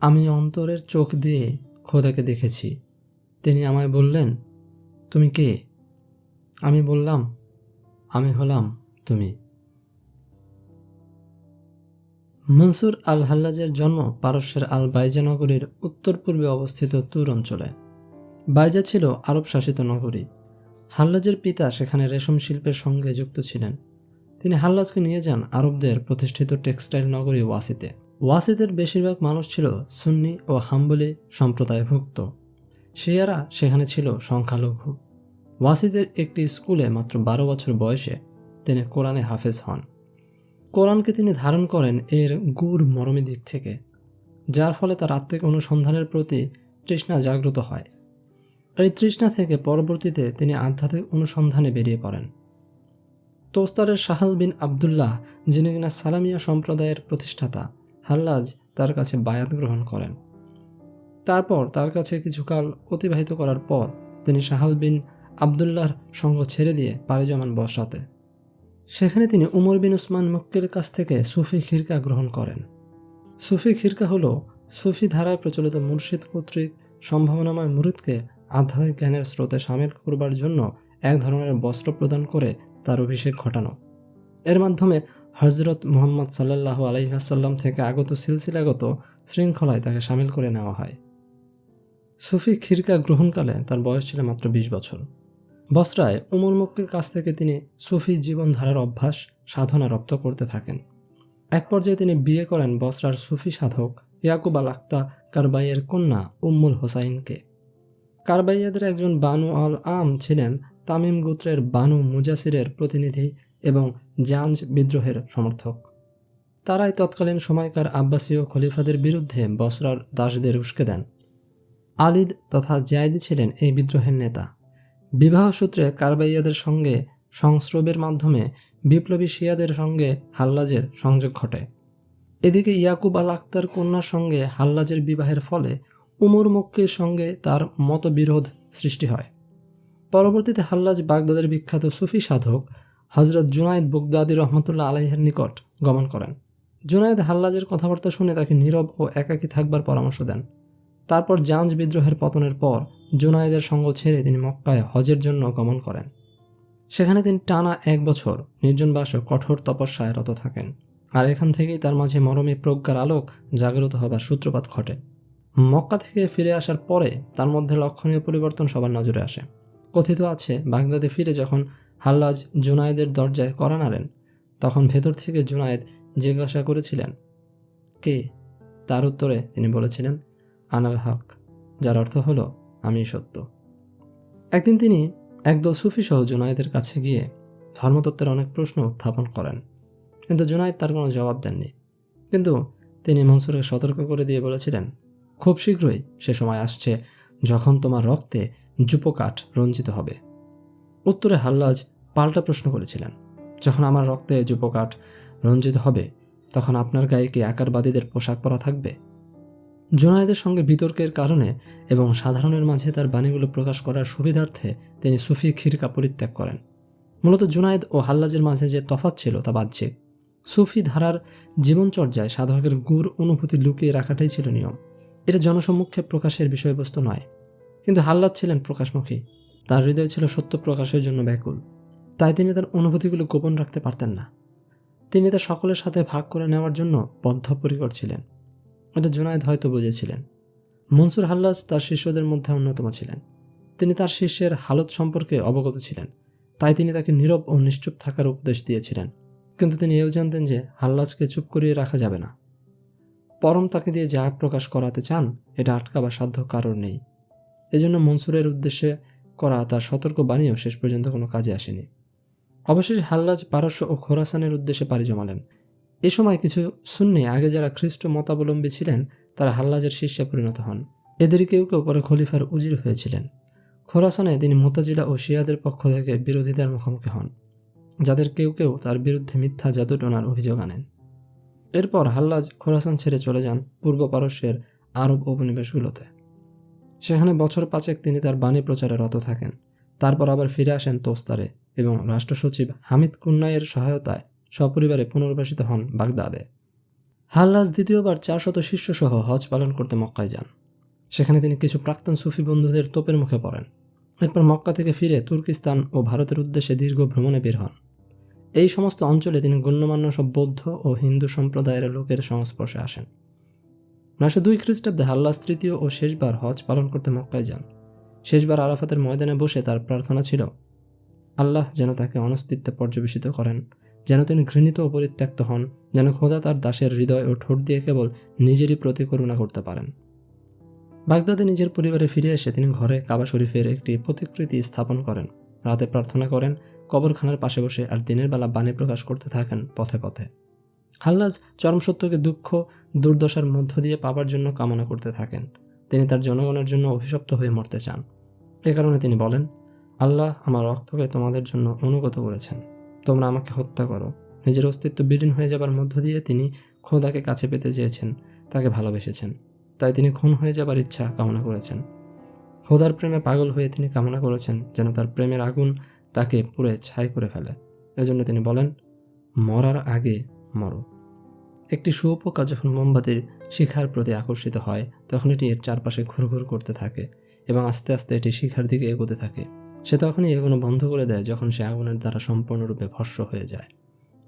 আমি অন্তরের চোখ দিয়ে খোদাকে দেখেছি। তিনি আমায় বললেন, তুমি কে? আমি বললাম, আমি হলাম তুমি। মনসুর আল হাল্লাজের জন্ম পারস্যের আল বাইজা নগরীর উত্তর পূর্বে অবস্থিত তুর অঞ্চলে। বাইজা ছিল আরব শাসিত নগরী। হাল্লাজের পিতা সেখানে রেশম শিল্পের সঙ্গে যুক্ত ছিলেন। তিনি হাল্লাজকে নিয়ে যান আরবদের প্রতিষ্ঠিত টেক্সটাইল নগরী ওয়াসিতে। ওয়াসিদের বেশিরভাগ মানুষ ছিল সুন্নি ও হাম্বলি সম্প্রদায়ভুক্ত। শিয়ারা সেখানে ছিল সংখ্যালঘু। ওয়াসিদের একটি স্কুলে মাত্র বারো বছর বয়সে তিনি কোরআনে হাফেজ হন। কোরআনকে তিনি ধারণ করেন এর গুড় মরমী দিক থেকে, যার ফলে তার আত্মিক অনুসন্ধানের প্রতি তৃষ্ণা জাগ্রত হয়। এই তৃষ্ণা থেকে পরবর্তীতে তিনি আধ্যাত্মিক অনুসন্ধানে বেরিয়ে পড়েন। তোস্তারের সাহাল বিন আবদুল্লাহ, যিনি কিনা সালামিয়া সম্প্রদায়ের প্রতিষ্ঠাতা হাল্লাজ তার কাছে বায়াত গ্রহণ করেন। তারপর তার কাছে কিছুকাল অতিবাহিত করার পর তিনি সাহাল বিন আবদুল্লাহর সঙ্গ ছেড়ে দিয়ে পাড়ি জমান বসাতে সেখানে তিনি উমর বিন উসমান মক্কের কাছ থেকে সুফি খিরকা গ্রহণ করেন। সুফি খিরকা হল সুফি ধারায় প্রচলিত মুর্শিদ কর্তৃক সম্ভাবনাময় মুরিদকে আধ্যাত্মিক জ্ঞানের স্রোতে সামিল করবার জন্য এক ধরনের বস্ত্র প্রদান করে তার অভিষেক ঘটানো। এর মাধ্যমে হজরত মোহাম্মদ সাল্লাহ আলহিহাসাল্লাম থেকে আগত সিলসিলাগত শৃঙ্খলায় তাকে সামিল করে নেওয়া হয়। সুফি খিরকা গ্রহণকালে তার বয়স ছিল মাত্র বিশ বছর। বসরায় উমর মক্কির কাছ থেকে তিনি সুফি জীবনধারার অভ্যাস সাধনা রপ্ত করতে থাকেন। এক পর্যায়ে তিনি বিয়ে করেন বসরার সুফি সাধক ইয়াকুব আল আক্তা কারবাইয়ের কন্যা উম্মুল হোসাইনকে। কারবাইয়াদের একজন বানু আল আম ছিলেন তামিম গোত্রের বানু মুজাসিরের প্রতিনিধি এবং জাঞ্জ বিদ্রোহের সমর্থক। তারাই তৎকালীন সময়কার আব্বাসীয় খলিফাদের বিরুদ্ধে বসরার দাসদের উস্কে দেন। আলিদ তথা জায়দি ছিলেন এই বিদ্রোহের নেতা। বিবাহ সূত্রে কারবাইয়াদের সঙ্গে সংস্রবের মাধ্যমে বিপ্লবী শিয়াদের সঙ্গে হাল্লাজের সংযোগ ঘটে। এদিকে ইয়াকুব আল আক্তার কন্যার সঙ্গে হাল্লাজের বিবাহের ফলে উমর মক্কির সঙ্গে তার মতবিরোধ সৃষ্টি হয়। পরবর্তীতে হাল্লাজ বাগদাদের বিখ্যাত সুফি সাধক হজরত জুনায়দ বুগদাদি রহমতুল্লাহ আলাইহের নিকট গমন করেন। জুনায়দ হাল্লাজের কথাবার্তা শুনে তাকে নীরব ও একাকী থাকবার পরামর্শ দেন। তারপর জাঞ্জ বিদ্রোহের পতনের পর জুনায়েদের সঙ্গ ছেড়ে তিনি মক্কায় হজের জন্য গমন করেন। সেখানে তিনি টানা এক বছর নির্জনবাস ও কঠোর তপস্যায় রত থাকেন আর এখান থেকেই তার মাঝে মরমী প্রজ্ঞার আলোক জাগ্রত হবার সূত্রপাত ঘটে। মক্কা থেকে ফিরে আসার পরে তার মধ্যে লক্ষণীয় পরিবর্তন সবার নজরে আসে। কথিত আছে, বাগদাদে ফিরে যখন হাল্লাজ জুনায়েদের দরজায় করা নাড়েন। তখন ভেতর থেকে জুনায়েদ জিজ্ঞাসা করেছিলেন, কে? তার উত্তরে তিনি বলেছিলেন, আনাল হক, যার অর্থ হলো, আমি সত্য। একদিন তিনি একদল সুফি সহ জুনায়েদের কাছে গিয়ে ধর্মতত্ত্বের অনেক প্রশ্ন উত্থাপন করেন। কিন্তু জুনায়েদ তার কোনো জবাব দেননি। কিন্তু তিনি মনসুরকে সতর্ক করে দিয়ে বলেছিলেন, খুব শীঘ্রই সে সময় আসছে যখন তোমার রক্তে যুপকাঠ রঞ্জিত হবে। উত্তরে হাল্লাজ পাল্টা প্রশ্ন করেছিলেন, যখন আমার রক্তে যুপকাঠ রঞ্জিত হবে, তখন আপনার গায়ে কি আকারবাদীদের পোশাক পরা থাকবে? জোনায়েদের সঙ্গে বিতর্কের কারণে এবং সাধারণের মাঝে তার বাণীগুলো প্রকাশ করার সুবিধার্থে তিনি সুফি খিরকা পরিত্যাগ করেন। মূলত জুনায়েদ ও হাল্লাজের মাঝে যে তফাৎ ছিল তা বাহ্যিক। সুফি ধারার জীবনচর্যায় সাধকের গুড় অনুভূতি লুকিয়ে রাখাটাই ছিল নিয়ম। এটা জনসম্মুখে প্রকাশের বিষয়বস্তু নয়। কিন্তু হাল্লাদ ছিলেন প্রকাশমুখী। তার হৃদয় ছিল সত্য প্রকাশের জন্য ব্যাকুল। তাই তিনি তার অনুভূতিগুলো গোপন রাখতে পারতেন না। তিনি তা সকলের সাথে ভাগ করে নেওয়ার জন্য বদ্ধপরিকর ছিলেন। এটা জুনায়দ হয়তো বুঝেছিলেন। মনসুর হাল্লাজ তার শিষ্যদের মধ্যে অন্যতম ছিলেন। তিনি তার শিষ্যের হালত সম্পর্কে অবগত ছিলেন। তাই তিনি তাকে নীরব ও নিশ্চুপ থাকার উপদেশ দিয়েছিলেন। কিন্তু তিনি এও জানতেন যে হাল্লাজকে চুপ করিয়ে রাখা যাবে না। পরম তাকে দিয়ে যা প্রকাশ করাতে চান, এটা আটকাবার সাধ্য কারোর নেই। এজন্য মনসুরের উদ্দেশ্যে করা তার সতর্ক বাণীও শেষ পর্যন্ত কোনো কাজে আসেনি। অবশেষে হাল্লাজ পারস্য ও খোরাসানের উদ্দেশ্যে পাড়ি জমালেন। এ সময় কিছু সুন্নি, আগে যারা খ্রিস্ট মতাবলম্বী ছিলেন, তারা হাল্লাজের শিষ্যে পরিণত হন। এদের কেউ কেউ পরে খলিফার উজির হয়েছিলেন। খোরাসানে তিনি মোতাজিলা ও শিয়াদের পক্ষ থেকে বিরোধিতার মুখোমুখি হন, যাদের কেউ কেউ তার বিরুদ্ধে মিথ্যা জাদুটনার অভিযোগ আনেন। এরপর হাল্লাজ খোরাসান ছেড়ে চলে যান পূর্ব পারস্যের আরব উপনিবেশগুলোতে। সেখানে বছর পাঁচেক তিনি তার বাণী প্রচারে রত থাকেন। তারপর আবার ফিরে আসেন তোস্তারে এবং রাষ্ট্র সচিব হামিদ কুন্নাইয়ের সহায়তায় সপরিবারে পুনর্বাসিত হন বাগদাদে। হাল্লাজ দ্বিতীয়বার চারশত শিষ্যসহ হজ পালন করতে মক্কায় যান। সেখানে তিনি কিছু প্রাক্তন সুফি বন্ধুদের তোপের মুখে পড়েন। এরপর মক্কা থেকে ফিরে তুর্কিস্তান ও ভারতের উদ্দেশ্যে দীর্ঘ ভ্রমণে বের হন। এই সমস্ত অঞ্চলে তিনি গণ্যমান্য সব বৌদ্ধ ও হিন্দু সম্প্রদায়ের লোকের সংস্পর্শে আসেন। নয়শো দুই খ্রিস্টাব্দে হাল্লাস তৃতীয় ও শেষবার হজ পালন করতে মক্কায় যান। শেষবার আরাফাতের ময়দানে বসে তার প্রার্থনা ছিল, আল্লাহ যেন তাকে অনস্তিত্বে পর্যবেসিত করেন, যেন তিনি ঘৃণিত ও পরিত্যক্ত হন, যেন খোদা তার দাসের হৃদয় ও ঠোঁট দিয়ে কেবল নিজেরই প্রতি করুণা করতে পারেন। বাগদাদে নিজের পরিবারে ফিরে এসে তিনি ঘরে কাবা শরীফের একটি প্রতিকৃতি স্থাপন করেন। রাতে প্রার্থনা করেন, কবরখানার পাশে বসে আর দিনের বেলা বাণী প্রকাশ করতে থাকেন পথে পথে। হাল্লাজ চরম সত্যকে দুঃখ, দুর্দশার মধ্য দিয়ে পাবার জন্য কামনা করতে থাকেন। তিনি তার জনগণের জন্য অভিশপ্ত হয়ে মরতে চান। এ কারণে তিনি বলেন, আল্লাহ আমার রক্তকে তোমাদের জন্য অনুগত করেছেন। তোমরা আমাকে হত্যা করো। নিজের অস্তিত্ব বিলীন হয়ে যাবার মধ্য দিয়ে তিনি খোদাকে কাছে পেতে চেয়েছেন, তাকে ভালোবেসেছেন। তাই তিনি খুন হয়ে যাবার ইচ্ছা কামনা করেছেন। খোদার প্রেমে পাগল হয়ে তিনি কামনা করেছেন, যেন তার প্রেমের আগুন তাকে পুড়ে ছাই করে ফেলে। এজন্য তিনি বলেন, মরার আগে মরো। একটি শুয়োপোকা যখন মোমবাতির শিখার প্রতি আকর্ষিত হয়, তখন এটি এর চারপাশে ঘুরঘুর করতে থাকে এবং আস্তে আস্তে এটি শিখার দিকে এগোতে থাকে। সে তখনই এগোনো বন্ধ করে দেয় যখন সে আগুনের দ্বারা সম্পূর্ণরূপে ভস্য হয়ে যায়।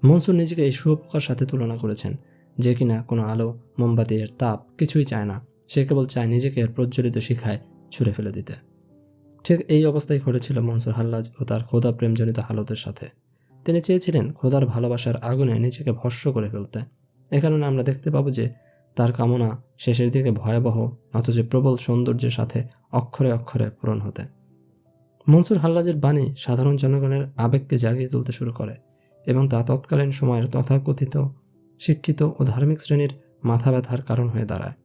মনসুর নিজেকে এই শুয়োপোকার সাথে তুলনা করেছেন, যে কিনা কোনো আলো, মোমবাতি, এর তাপ কিছুই চায় না, সে কেবল চায় নিজেকে এর প্রজ্বলিত শিখায় ছুঁড়ে ফেলে দিতে। ঠিক এই অবস্থায় ঘটেছিল মনসুর হাল্লাজ ও তার খোদা প্রেমজনিত হালতের সাথে। তিনি চেয়েছিলেন খোদার ভালোবাসার আগুনে নিজেকে ভস্য করে ফেলতে। এ কারণে আমরা দেখতে পাবো যে তার কামনা শেষের দিকে ভয়াবহ, অথচ প্রবল সৌন্দর্যের সাথে অক্ষরে অক্ষরে পূরণ হতে। মনসুর হাল্লাজের বাণী সাধারণ জনগণের আবেগকে জাগিয়ে তুলতে শুরু করে এবং তা তৎকালীন সময়ের তথাকথিত, শিক্ষিত ও ধার্মিক শ্রেণির মাথা ব্যথার কারণ হয়ে দাঁড়ায়।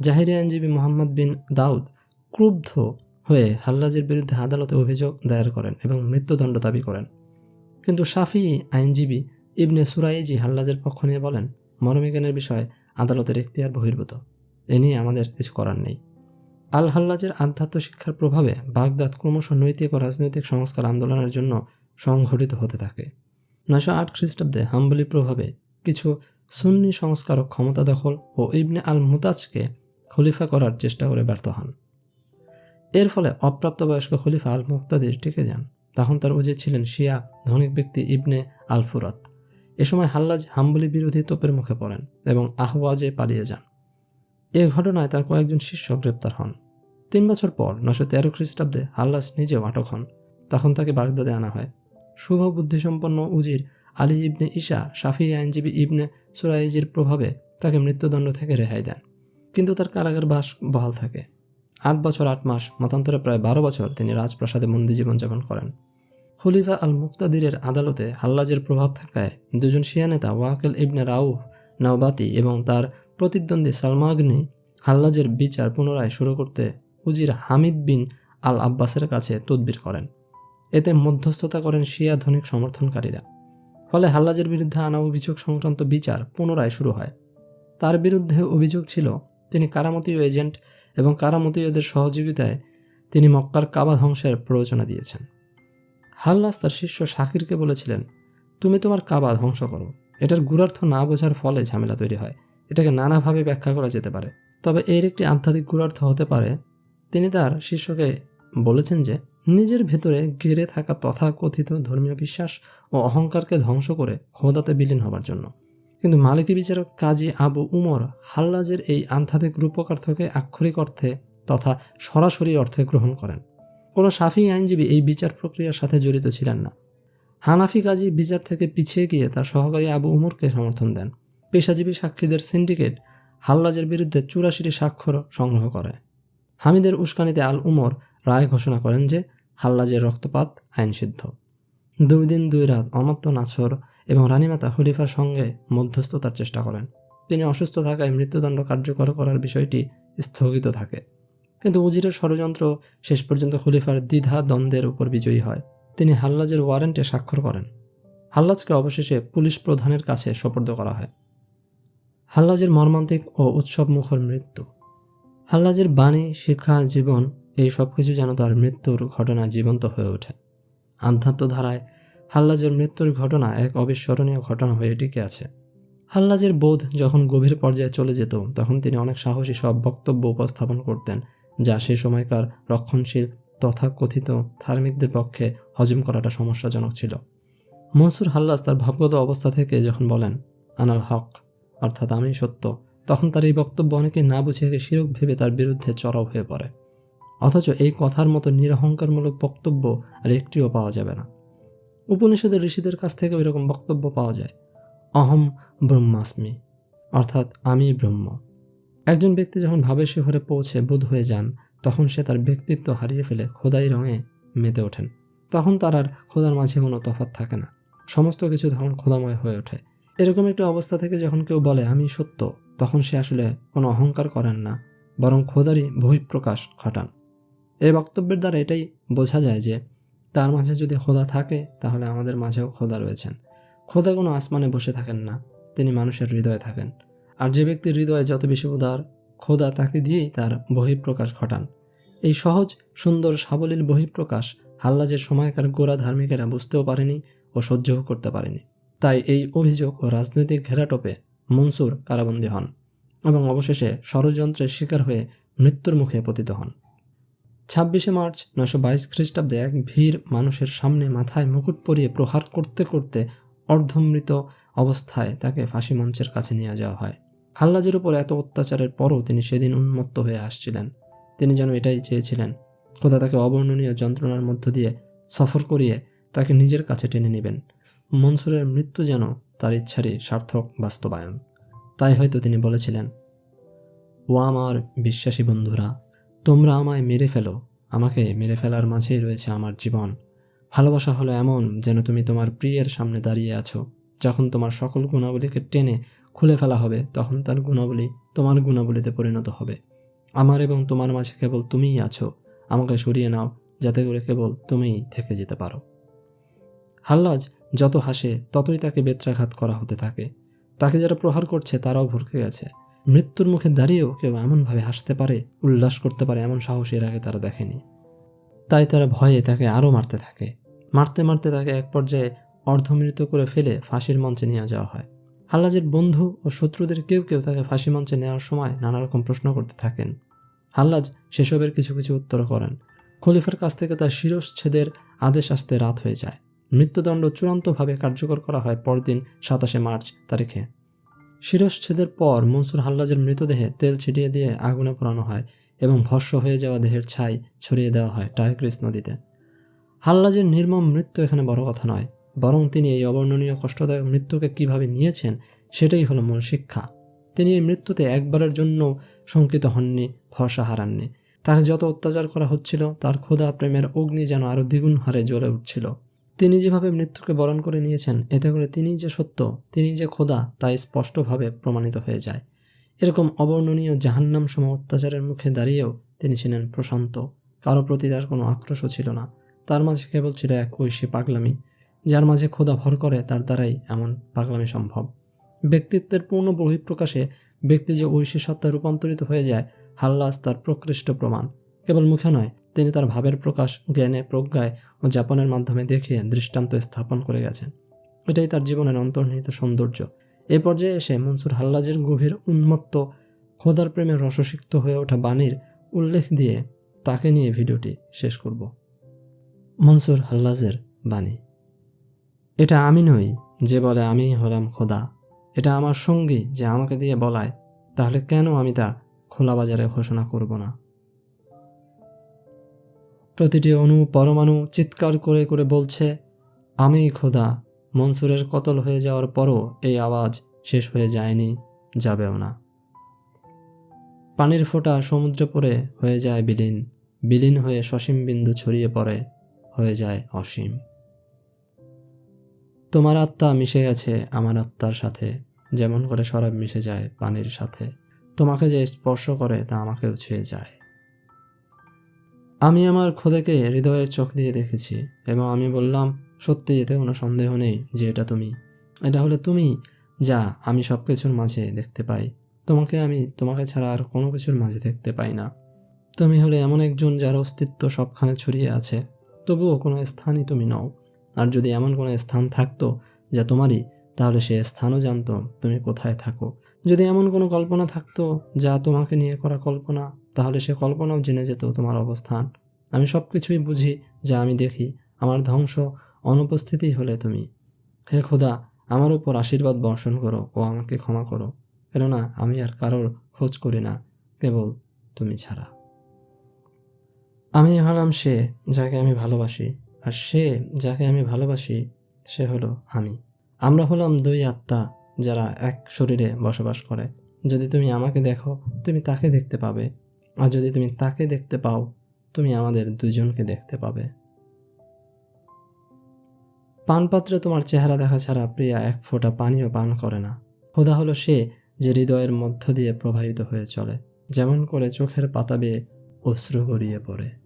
জাহিরি আইনজীবী মোহাম্মদ বিন দাউদ ক্রুব্ধ হয়ে হাল্লাজের বিরুদ্ধে আদালতে অভিযোগ দায়ের করেন এবং মৃত্যুদণ্ড দাবি করেন। কিন্তু শাফি আইনজীবী ইবনে সুরাইজি হাল্লাজের পক্ষ নিয়ে বলেন মনোবিজ্ঞানের বিষয়ে আদালতের এখতিয়ার বহির্ভূত। এ নিয়ে আমাদের কিছু করার নেই। আল হাল্লাজের আধ্যাত্ম শিক্ষার প্রভাবে বাগদাদ ক্রমশ নৈতিক ও রাজনৈতিক সংস্কার আন্দোলনের জন্য সংঘটিত হতে থাকে। নয়শো আট খ্রিস্টাব্দে হাম্বলি প্রভাবে কিছু সুন্নি সংস্কারক ক্ষমতা দখল ও ইবনে আল মুতাজকে খলিফা করার চেষ্টা করে ব্যর্থ হন। এর ফলে অপ্রাপ্তবয়স্ক খলিফা আল মুক্তাদির টিকে যান। তখন তার উজির ছিলেন শিয়া ধনিক ব্যক্তি ইবনে আল ফুরাত এ সময় হাল্লাজ হাম্বলি বিরোধী তোপের মুখে পড়েন এবং আহওয়াজে পালিয়ে যান। এ ঘটনায় তার কয়েকজন শিষ্য গ্রেপ্তার হন। তিন বছর পর নশো তেরো খ্রিস্টাব্দে হাল্লাস নিজেও আটক হন। তখন তাকে বাগদাদে আনা হয়। শুভ বুদ্ধিসম্পন্ন উজির আলী ইবনে ঈশা শাফি আইনজীবী ইবনে সুরাইজির প্রভাবে তাকে মৃত্যুদণ্ড থেকে রেহাই দেন। কিন্তু তার কারাগার বাস বহাল থাকে। আট বছর আট মাস, মতান্তরে প্রায় বারো বছর তিনি রাজপ্রাসাদে বন্দী জীবনযাপন করেন। খলিফা আল মুক্তাদিরের আদালতে হাল্লাজের প্রভাব থাকায় দুজন শিয়া নেতা ওয়াকেল ইবনে রাউ নাওবাতি এবং তার প্রতিদ্বন্দ্বী সালমাগনি হাল্লাজের বিচার পুনরায় শুরু করতে উজির হামিদ বিন আল আব্বাসের কাছে তদবির করেন। এতে মধ্যস্থতা করেন শিয়া ধনিক সমর্থনকারীরা। ফলে হাল্লাজের বিরুদ্ধে আনা অভিযোগ সংক্রান্ত বিচার পুনরায় শুরু হয়। তার বিরুদ্ধে অভিযোগ ছিল, তিনি কারামতীয় এজেন্ট এবং কারামতীয়দের সহযোগিতায় তিনি মক্কার কাবা ধ্বংসের প্ররোচনা দিয়েছেন। হাল্লাস তার শিষ্য শাকিরকে বলেছিলেন, তুমি তোমার কাবা ধ্বংস করো। এটার গুরার্থ না বোঝার ফলে ঝামেলা তৈরি হয়। এটাকে নানাভাবে ব্যাখ্যা করা যেতে পারে। তবে এর একটি আধ্যাত্মিক গুরার্থ হতে পারে। তিনি তার শিষ্যকে বলেছেন যে, নিজের ভেতরে গেড়ে থাকা তথাকথিত ধর্মীয় বিশ্বাস ও অহংকারকে ধ্বংস করে খোদাতে বিলীন হবার জন্য। কিন্তু মালিকী বিচারক কাজী আবু উমর হাল্লাজের এই আধ্যাত্মিক রূপকার্থকে আক্ষরিক অর্থে তথা সরাসরি অর্থে গ্রহণ করেন। কোনো সাফি আইনজীবী এই বিচার প্রক্রিয়ার সাথে জড়িত ছিলেন না। হানাফি কাজী বিচার থেকে পিছিয়ে গিয়ে তার সহকারী আবু উমরকে সমর্থন দেন। পেশাজীবী সাক্ষীদের সিন্ডিকেট হাল্লাজের বিরুদ্ধে চুরাশিটি স্বাক্ষর সংগ্রহ করে। হামিদের উস্কানিতে আল উমর রায় ঘোষণা করেন যে হাল্লাজের রক্তপাত আইনসিদ্ধ। দুই দিন দুই রাত অমত্য নাছর এবং রানীমাতা হলিফার সঙ্গে মধ্যস্থতার চেষ্টা করেন। তিনি অসুস্থ থাকায় মৃত্যুদণ্ড কার্যকর করার বিষয়টি স্থগিত থাকে। কিন্তু উজিরের ষড়যন্ত্র শেষ পর্যন্ত খলিফার দ্বিধা দ্বন্দ্বের উপর বিজয়ী হয়। তিনি হাল্লাজের ওয়ারেন্টে স্বাক্ষর করেন। হাল্লাজকে অবশেষে পুলিশ প্রধানের কাছে সোপর্দ করা হয়। হাল্লাজের মর্মান্তিক ও উৎসব মুখর মৃত্যু। হাল্লাজের বাণী, শিক্ষা, জীবন, এই সব কিছু যেন তার মৃত্যুর ঘটনা জীবন্ত হয়ে ওঠে। আধ্যাত্ম ধারায় হাল্লাজের মৃত্যুর ঘটনা এক অবিস্মরণীয় ঘটনা হয়ে টিকে আছে। হাল্লাজের বোধ যখন গভীর পর্যায়ে চলে যেত, তখন তিনি অনেক সাহসী সব বক্তব্য উপস্থাপন করতেন যা সে সময়কার রক্ষণশীল তথাকথিত ধার্মিকদের পক্ষে হজম করাটা সমস্যাজনক ছিল। মনসুর হাল্লাজ তার ভাবগত অবস্থা থেকে যখন বলেন, আনাল হক, অর্থাৎ আমি সত্য, তখন তার এই বক্তব্য অনেকে না বুঝিয়ে শিরক ভেবে তার বিরুদ্ধে চড়াও হয়ে পড়ে। অথচ এই কথার মতো নিরহংকারমূলক বক্তব্য আর একটিও পাওয়া যাবে না। উপনিষদের ঋষিদের কাছ থেকে ওই রকম বক্তব্য পাওয়া যায়, অহম ব্রহ্মাস্মি, অর্থাৎ আমি ব্রহ্ম। একজন ব্যক্তি যখন ভাবের শিখরে পৌঁছে বোধ হয়ে যান, তখন সে তার ব্যক্তিত্ব হারিয়ে ফেলে খোদাই রঙে মেতে ওঠেন। তখন তার আর খোদার মাঝে কোনো তফাৎ থাকে না। সমস্ত কিছু তখন খোদাময় হয়ে ওঠে। এরকম একটি অবস্থা থেকে যখন কেউ বলে, আমি সত্য, তখন সে আসলে কোনো অহংকার করেন না, বরং খোদারই বহিঃপ্রকাশ ঘটান। এই বক্তব্যের দ্বারা এটাই বোঝা যায় যে, তার মাঝে যদি খোদা থাকে, তাহলে আমাদের মাঝেও খোদা রয়েছেন। খোদা কোনো আসমানে বসে থাকেন না, তিনি মানুষের হৃদয়ে থাকেন। আর যে ব্যক্তির হৃদয়ে যত বেশি উদার খোদা, তাকে দিয়েই তার বহিঃপ্রকাশ ঘটান। এই সহজ, সুন্দর, সাবলীল বহিঃপ্রকাশ হাল্লাজের সময়কার গোড়া ধার্মিকেরা বুঝতেও পারেনি ও সহ্যও করতে পারেনি। তাই এই অভিযোগ ও রাজনৈতিক ঘেরাটোপে মনসুর কারাবন্দী হন এবং অবশেষে ষড়যন্ত্রের শিকার হয়ে মৃত্যুর মুখে পতিত হন। ছাব্বিশে মার্চ নয়শো বাইশ খ্রিস্টাব্দে এক ভিড় মানুষের সামনে মাথায় মুকুট পরিয়ে প্রহার করতে করতে অর্ধমৃত অবস্থায় তাকে ফাঁসি মঞ্চের কাছে নিয়ে যাওয়া হয়। হাল্লাজের উপর এত অত্যাচারের পরও তিনি সেদিন উন্মত্ত হয়ে আসছিলেন। তিনি যেন এটাই চেয়েছিলেন কোথা তাকে অবর্ণনীয় যন্ত্রণার মধ্য দিয়ে সফর করিয়ে তাকে নিজের কাছে টেনে নেবেন। মনসুরের মৃত্যু যেন তার ইচ্ছারই সার্থক বাস্তবায়ন। তাই হয়তো তিনি বলেছিলেন, ও আমার বিশ্বাসী বন্ধুরা, তোমরা আমায় মেরে ফেলো। আমাকে মেরে ফেলার মাঝেই রয়েছে আমার জীবন। ভালোবাসা হলো এমন যেন তুমি তোমার প্রিয়ের সামনে দাঁড়িয়ে আছো। যখন তোমার সকল গুণাবলীকে টেনে খুলে ফেলা হবে, তখন তার গুণাবলী তোমার গুণাবলীতে পরিণত হবে। আমার এবং তোমার মাঝে কেবল তুমিই আছো। আমাকে সরিয়ে নাও, যাতে করে কেবল তুমিই থেকে যেতে পারো। হাল্লাজ যত হাসে, ততই তাকে বেত্রাঘাত করা হতে থাকে। তাকে যারা প্রহার করছে, তারাও ভরকে গেছে। মৃত্যুর মুখে দাঁড়িয়েও কেউ এমনভাবে হাসতে পারে, উল্লাস করতে পারে, এমন সাহস এর আগে তারা দেখেনি। তাই তারা ভয়ে তাকে আরও মারতে থাকে। মারতে মারতে তাকে এক পর্যায়ে অর্ধমৃত করে ফেলে ফাঁসির মঞ্চে নিয়ে যাওয়া হয়। হাল্লাজের বন্ধু ও শত্রুদের কেউ কেউ তাকে ফাঁসি মঞ্চে নেওয়ার সময় নানা রকম প্রশ্ন করতে থাকেন। হাল্লাজ সেসবের কিছু কিছু উত্তর করেন। খলিফার কাছ থেকে তার শিরশ্ছেদের আদেশ আসতে রাত হয়ে যায়। মৃত্যুদণ্ড চূড়ান্তভাবে কার্যকর করা হয় পরদিন সাতাশে মার্চ তারিখে। শিরশ্ছেদের পর মনসুর হাল্লাজের মৃতদেহে তেল ছিটিয়ে দিয়ে আগুনে পোড়ানো হয় এবং ভস্য হয়ে যাওয়া দেহের ছাই ছড়িয়ে দেওয়া হয় টাইগ্রিস নদীতে। হাল্লাজের নির্মম মৃত্যু এখানে বড় কথা নয়, বরং তিনি এই অবর্ণনীয় কষ্টদায়ক মৃত্যুকে কীভাবে নিয়েছেন সেটাই হলো মূল শিক্ষা। তিনি এই মৃত্যুতে একবারের জন্য শঙ্কিত হননি, ভরসা হারাননি। তাকে যত অত্যাচার করা হচ্ছিল, তার ক্ষুধা প্রেমের অগ্নি যেন আরও দ্বিগুণ হারে জ্বলে উঠছিল। তিনি যেভাবে মৃত্যুকে বরণ করে নিয়েছেন, এতে করে তিনি যে সত্য তিনি যে খোদা তাই স্পষ্টভাবে প্রমাণিত হয়ে যায়। এরকম অবর্ণনীয় জাহান্নাম সম অত্যাচারের মুখে দাঁড়িয়েও তিনি ছিলেন প্রশান্ত, কারও প্রতি তার কোনো আক্রোশও ছিল না। তার মাঝে কেবল ছিল এক ঐশী পাগলামি, যার মাঝে খোদা ভর করে তার দ্বারাই এমন পাগলামি সম্ভব। ব্যক্তিত্বের পূর্ণ বহিঃপ্রকাশে ব্যক্তি যে ঐশী সত্তায় রূপান্তরিত হয়ে যায়, হাল্লাস তার প্রকৃষ্ট প্রমাণ। কেবল মুখে নয়, তিনি তার ভাবের প্রকাশ, জ্ঞানে, প্রজ্ঞায় ও যাপনের মাধ্যমে দেখিয়ে দৃষ্টান্ত স্থাপন করে গেছেন। এটাই তার জীবনের অন্তর্নিহিত সৌন্দর্য। এ পর্যায়ে এসে মনসুর হাল্লাজের গভীর উন্মত্ত, খোদার প্রেমে রসসিক্ত হয়ে ওঠা বাণীর উল্লেখ দিয়ে তাকে নিয়ে ভিডিওটি শেষ করব। মনসুর হাল্লাজের বাণী। এটা আমি নই যে বলে আমি হলাম খোদা। এটা আমার সঙ্গী যে আমাকে দিয়ে বলায়, তাহলে কেন আমি তা খোলা বাজারে ঘোষণা করব না? প্রতিটি অণু পরমাণু চিৎকার করে করে বলছে, আমি খোদা, মনসুরের কতল হয়ে যাওয়ার পরও এই আওয়াজ শেষ হয়ে যায়নি, যাবেও না। পানির ফোঁটা সমুদ্র পরে হয়ে যায় বিলীন। বিলীন হয়ে সসীম বিন্দু ছড়িয়ে পড়ে। হয়ে যায় অসীম। তোমার আত্মা মিশে গেছে আমার আত্মার সাথে, যেমন করে শরাব মিশে যায় পানির সাথে। তোমাকে যে স্পর্শ করে তা আমাকেও ছুঁয়ে যায়। আমি আমার খোদাকে হৃদয়ের চোখ দিয়ে দেখেছি এবং আমি বললাম, সত্যি এতে কোনো সন্দেহ নেই যে এটা তুমি। এটা হলে তুমি, যা আমি সব কিছুর মাঝে দেখতে পাই, তোমাকে আমি, তোমাকে ছাড়া আর কোনো কিছুর মাঝে দেখতে পাই না। তুমি হলে এমন একজন যার অস্তিত্ব সবখানে ছড়িয়ে আছে। তবুও কোনো স্থানই তুমি নও। আর যদি এমন কোনো স্থান থাকতো যা তোমারই, তাহলে সে স্থানও জানতো তুমি কোথায় থাকো। যদি এমন কোনো কল্পনা থাকতো যা তোমাকে নিয়ে করা কল্পনা, তাহলে সে কল্পনাও জেনে যেত তোমার অবস্থান। আমি সব কিছুই বুঝি, যা আমি দেখি। আমার ধ্বংস অনুপস্থিতি হলে তুমি। হে খোদা, আমার উপর আশীর্বাদ বর্ষণ করো ও আমাকে ক্ষমা করো। কেননা আমি আর কারোর খোঁজ করি না, কেবল তুমি ছাড়া। আমি হলাম সে যাকে আমি ভালোবাসি, আর সে যাকে আমি ভালোবাসি, সে হলো আমি। আমরা হলাম দুই আত্মা যারা এক শরীরে বসবাস করে। যদি তুমি আমাকে দেখো, তুমি তাকে দেখতে পাবে। আর যদি তুমি তাকে দেখতে পাও, তুমি আমাদের দুজনকে দেখতে পাবে। পানপাত্রে তোমার চেহারা দেখা ছাড়া প্রিয়া এক ফোঁটা পানিও পান করে না। খোদা হলো সে যে হৃদয়ের মধ্য দিয়ে প্রবাহিত হয়ে চলে, যেমন করে চোখের পাতা বেয়ে অশ্রু গড়িয়ে পড়ে।